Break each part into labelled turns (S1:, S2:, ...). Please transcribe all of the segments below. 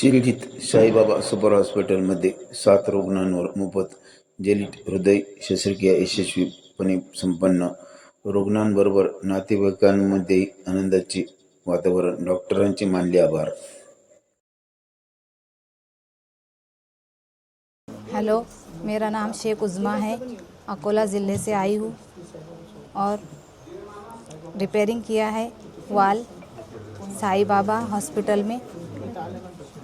S1: शिर्डीत Saibaba super hospital हॉस्पिटलमध्ये सात रुग्णांवर मोफत जलित हृदय शस्त्रक्रिया यशस्वीपणे संपन्न. रुग्णांबरोबर नातेवाईकांमध्ये आनंदाचे वातावरण. डॉक्टरांचे मानले आभार.
S2: हेलो, मेरा नाम शेख उज़मा है. अकोला ज़िले से आई हूँ और रिपेयरिंग किया है वाल साईं बाबा हॉस्पिटल में.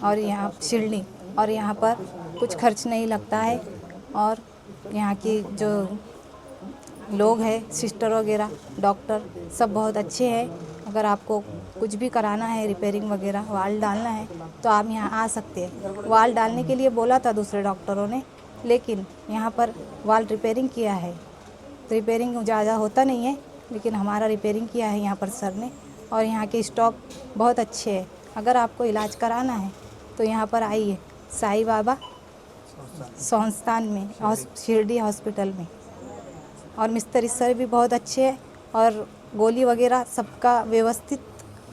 S2: और यहाँ शिरडी, और यहाँ पर कुछ खर्च नहीं लगता है। और यहाँ की जो लोग हैं, सिस्टर वगैरह, डॉक्टर, सब बहुत अच्छे हैं। अगर आपको कुछ भी कराना है रिपेयरिंग वगैरह, वाल डालना है तो आप यहाँ आ सकते हैं। वाल डालने के लिए बोला था दूसरे डॉक्टरों ने, लेकिन यहाँ पर वाल रिपेयरिंग किया है। रिपेयरिंग ज़्यादा होता नहीं है, लेकिन हमारा रिपेयरिंग किया है यहाँ पर सर ने, और यहाँ के स्टॉक बहुत अच्छे हैं। अगर आपको इलाज कराना है तो यहाँ पर आइए साईं बाबा संस्थान में शिरडी हॉस्पिटल में। और मिस्त्री सर भी बहुत अच्छे हैं और गोली वगैरह सबका व्यवस्थित,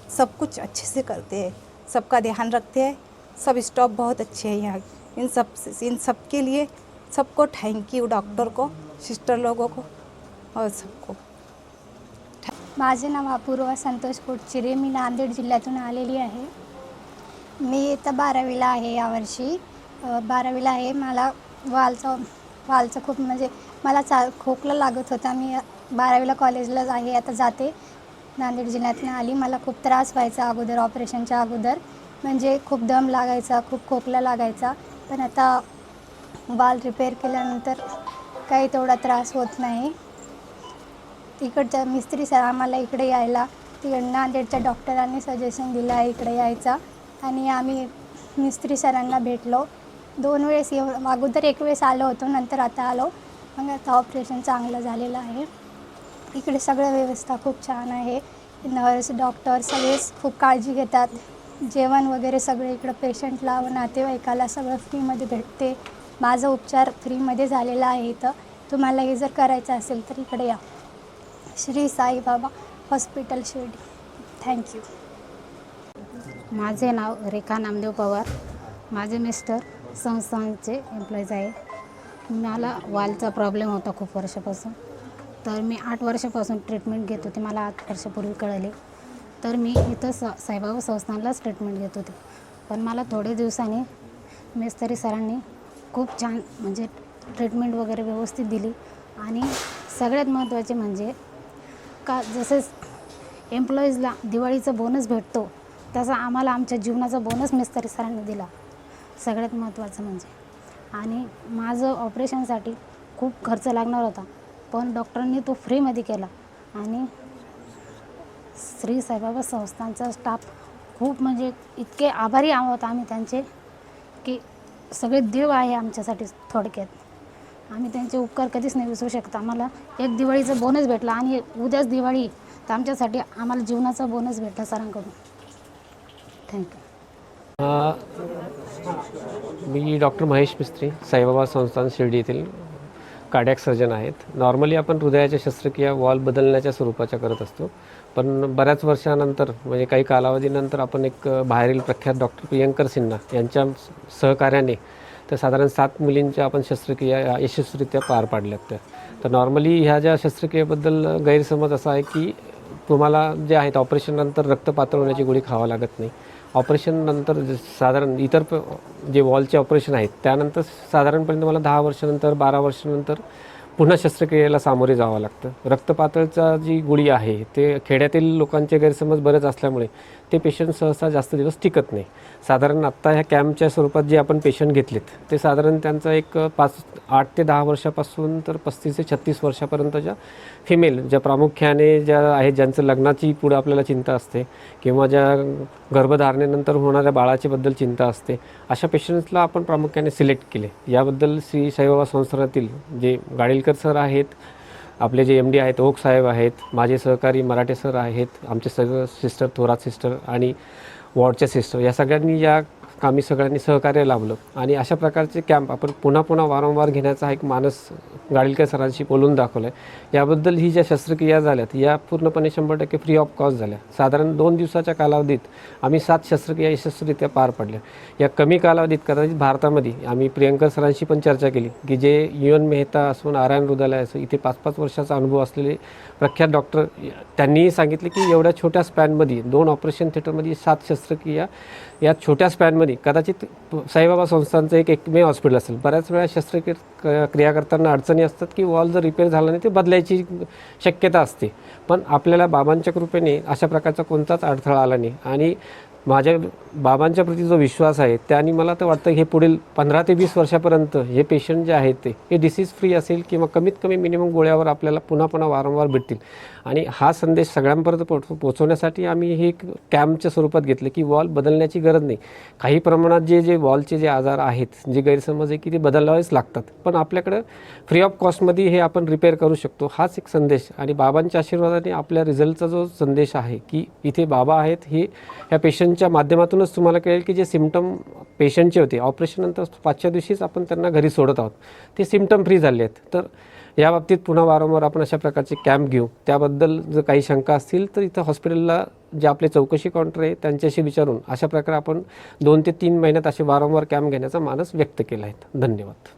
S2: सब कुछ अच्छे से करते हैं, सबका ध्यान रखते हैं, सब स्टॉफ बहुत अच्छे हैं यहाँ। इन सब इन सब के लिए सबको थैंक यू डॉक्टर को सिस्टर लोगों को और सबको।
S3: माझे नाव अपूर्वा संतोष कोटचिरे मी नांदेड जिल्ह्यातून आलेली आहे. मी इथं बारावीला आहे यावर्षी. बारावीला आहे. मला वालचं वालचं खूप म्हणजे मला चा खोकला लागत होता. मी बारावीला कॉलेजलाच आहे आता जाते. नांदेड जिल्ह्यातनं आली. मला खूप त्रास व्हायचा अगोदर ऑपरेशनच्या अगोदर. म्हणजे खूप दम लागायचा खूप खोकला लागायचा. पण आता वाल रिपेअर केल्यानंतर काही तेवढा त्रास होत नाही. इकडच्या मिस्त्री सर आम्हाला इकडे यायला तिकडे नांदेडच्या डॉक्टरांनी सजेशन दिलं आहे इकडे यायचा. आणि आम्ही मिस्त्री सरांना भेटलो. दोन वेळेस येऊ अगोदर एक वेळेस आलो होतो नंतर आता आलो. मग आता ऑपरेशन चांगलं झालेलं आहे. इकडे सगळं व्यवस्था खूप छान आहे. नर्स डॉक्टर सगळेच खूप काळजी घेतात. जेवण वगैरे सगळे इकडं पेशंटला व नातेवाईकाला सगळं फ्रीमध्ये भेटते. माझा उपचार फ्रीमध्ये झालेला आहे इथं. तुम्हाला हे जर करायचं असेल तर इकडे या. Shri Saibaba hospital Shirdi. Thank you
S4: माझे नाव रेखा नामदेव पवार. माझे मिस्टर संस्थांचे एम्प्लॉईज आहे. मला वालचा प्रॉब्लेम होता खूप वर्षापासून. तर मी आठ वर्षापासून ट्रीटमेंट घेत होते. मला आठ वर्षापूर्वी कळले. तर मी इथं स साईबाबा संस्थानलाच ट्रीटमेंट घेत होते. पण मला थोडे दिवसांनी मेस्तरी सरांनी खूप छान म्हणजे ट्रीटमेंट वगैरे व्यवस्थित दिली. आणि सगळ्यात महत्त्वाचे म्हणजे का जसे एम्प्लॉईजला दिवाळीचा बोनस भेटतो तसा आम्हाला आमच्या जीवनाचा बोनस मिस्त्री सरांनी दिला. सगळ्यात महत्त्वाचं म्हणजे. आणि माझं ऑपरेशनसाठी खूप खर्च लागणार होता. पण डॉक्टरांनी तो फ्रीमध्ये केला. आणि श्री साईबाबा संस्थांचा स्टाफ खूप म्हणजे इतके आभारी आहोत आम्ही त्यांचे की सगळे देव आहे आमच्यासाठी थोडक्यात. आम्ही त्यांचे उपकार कधीच नाही विसरू शकता. आम्हाला एक दिवाळीचा बोनस भेटला आणि उद्याच दिवाळी. तर आमच्यासाठी आम्हाला जीवनाचा बोनस भेटला सरांकडून. Thank you.
S5: Me doctor Mahesh Mistry Saibaba संस्थान शिर्डी येथील कार्डॅक सर्जन आहेत. नॉर्मली आपण हृदयाच्या शस्त्रक्रिया वॉल बदलण्याच्या स्वरूपाच्या करत असतो. पण बऱ्याच वर्षानंतर म्हणजे काही कालावधीनंतर आपण एक बाहेरील प्रख्यात डॉक्टर प्रियंकर सिन्हा यांच्या सहकार्याने तर साधारण सात मुलींच्या आपण शस्त्रक्रिया यशस्वीरित्या पार पाडल्यात त्या. तर नॉर्मली ह्या ज्या शस्त्रक्रियेबद्दल गैरसमज असा आहे की तुम्हाला जे आहेत ऑपरेशननंतर रक्त पातळ होण्याची गोळी खावा लागत नाही. ऑपरेशननंतर ज- साधारण इतर जे वॉलचे ऑपरेशन आहेत त्यानंतर साधारणपर्यंत तुम्हाला दहा वर्षानंतर बारा वर्षानंतर पुन्हा शस्त्रक्रियेला सामोरे जावं लागतं. रक्तपातळचा जी गोळी आहे ते खेड्यातील लोकांचे गैरसमज बरेच असल्यामुळे ते पेशंट सहसा जास्त दिवस टिकत नाही. साधारण आत्ता ह्या कॅम्पच्या स्वरूपात जे आपण पेशंट घेतलेत ते साधारण त्यांचा एक पाच आठ ते दहा वर्षापासून तर पस्तीस ते छत्तीस वर्षापर्यंतच्या फिमेल ज्या प्रामुख्याने ज्या आहेत ज्यांचं लग्नाची पुढं आपल्याला चिंता असते किंवा ज्या गर्भधारणेनंतर होणाऱ्या बाळाच्याबद्दल चिंता असते अशा पेशंट्सला आपण प्रामुख्याने सिलेक्ट केले. याबद्दल श्री साईबाबा संस्थानातील जे गाडील गाडीलकर सर आहेत आपले जे एम डी आहेत ओक साहेब आहेत माझे सहकारी मराठे सर आहेत आमचे सगळं सिस्टर थोरात सिस्टर आणि वॉर्डच्या सिस्टर या सगळ्यांनी या आम्ही सगळ्यांनी सहकार्य लाभलं? आणि अशा प्रकारचे कॅम्प आपण पुन्हा पुन्हा वारंवार घेण्याचा हा एक मानस गाडीलकर सरांशी बोलून दाखवला आहे याबद्दल ही ज्या शस्त्रक्रिया झाल्यात या पूर्णपणे शंभर टक्के फ्री ऑफ कॉस्ट झाल्या. साधारण दोन दिवसाच्या कालावधीत आम्ही सात शस्त्रक्रिया यशस्वीरित्या पार पडल्या. या कमी कालावधीत कदाचित भारतामध्ये आम्ही प्रियंकर सरांशी पण चर्चा केली की जे यू एन मेहता असून नारायण हृदयालय असो इथे पाच पाच वर्षाचा अनुभव असलेले प्रख्यात डॉक्टर त्यांनीही सांगितले की एवढ्या छोट्या स्पॅनमध्ये दोन ऑपरेशन थिएटरमध्ये सात शस्त्रक्रिया या छोट्या स्पॅनमध्ये कदाचित साईबाबा संस्थांचं एक एकमेव हॉस्पिटल असेल. बऱ्याच वेळा शस्त्रक्रिया क्रिया करताना अडचणी असतात की वॉल जर रिपेअर झाला नाही ते बदलायची शक्यता असते. पण आपल्याला बाबांच्या कृपेने अशा प्रकारचा कोणताच अडथळा आला नाही. आणि माझ्या बाबांच्या प्रती जो विश्वास आहे त्याने मला तर वाटतं हे पुढील पंधरा ते वीस वर्षापर्यंत हे पेशंट जे आहेत ते हे डिसीज फ्री असेल किंवा कमीत कमी मिनिमम गोळ्यावर आपल्याला पुन्हा पुन्हा वारंवार भेटतील. आणि हा संदेश सगळ्यांपर्यंत पोच पोचवण्यासाठी आम्ही हे एक कॅम्पच्या स्वरूपात घेतलं की वॉल बदलण्याची गरज नाही. काही प्रमाणात जे जे वॉलचे जे आजार आहेत जे गैरसमज आहे की ते बदलावेच लागतात. पण आपल्याकडं फ्री ऑफ कॉस्टमध्ये हे आपण रिपेअर करू शकतो. हाच एक संदेश. आणि बाबांच्या आशीर्वादाने आपल्या रिझल्टचा जो संदेश आहे की इथे बाबा आहेत हे ह्या ऑपरेशनच्या माध्यमातूनच तुम्हाला कळेल की जे सिमटम पेशंटचे होते ऑपरेशननंतर पाचच्या दिवशीच आपण त्यांना घरी सोडत आहोत. ते सिमटम फ्री झाले आहेत. तर या बाबतीत पुन्हा वारंवार आपण अशा प्रकारचे कॅम्प घेऊ. त्याबद्दल जर काही शंका असतील तर इथं हॉस्पिटलला जे आपले चौकशी काउंटर आहे त्यांच्याशी विचारून अशा प्रकारे आपण दोन ते तीन महिन्यात असे वारंवार कॅम्प घेण्याचा मानस व्यक्त केला आहे. धन्यवाद.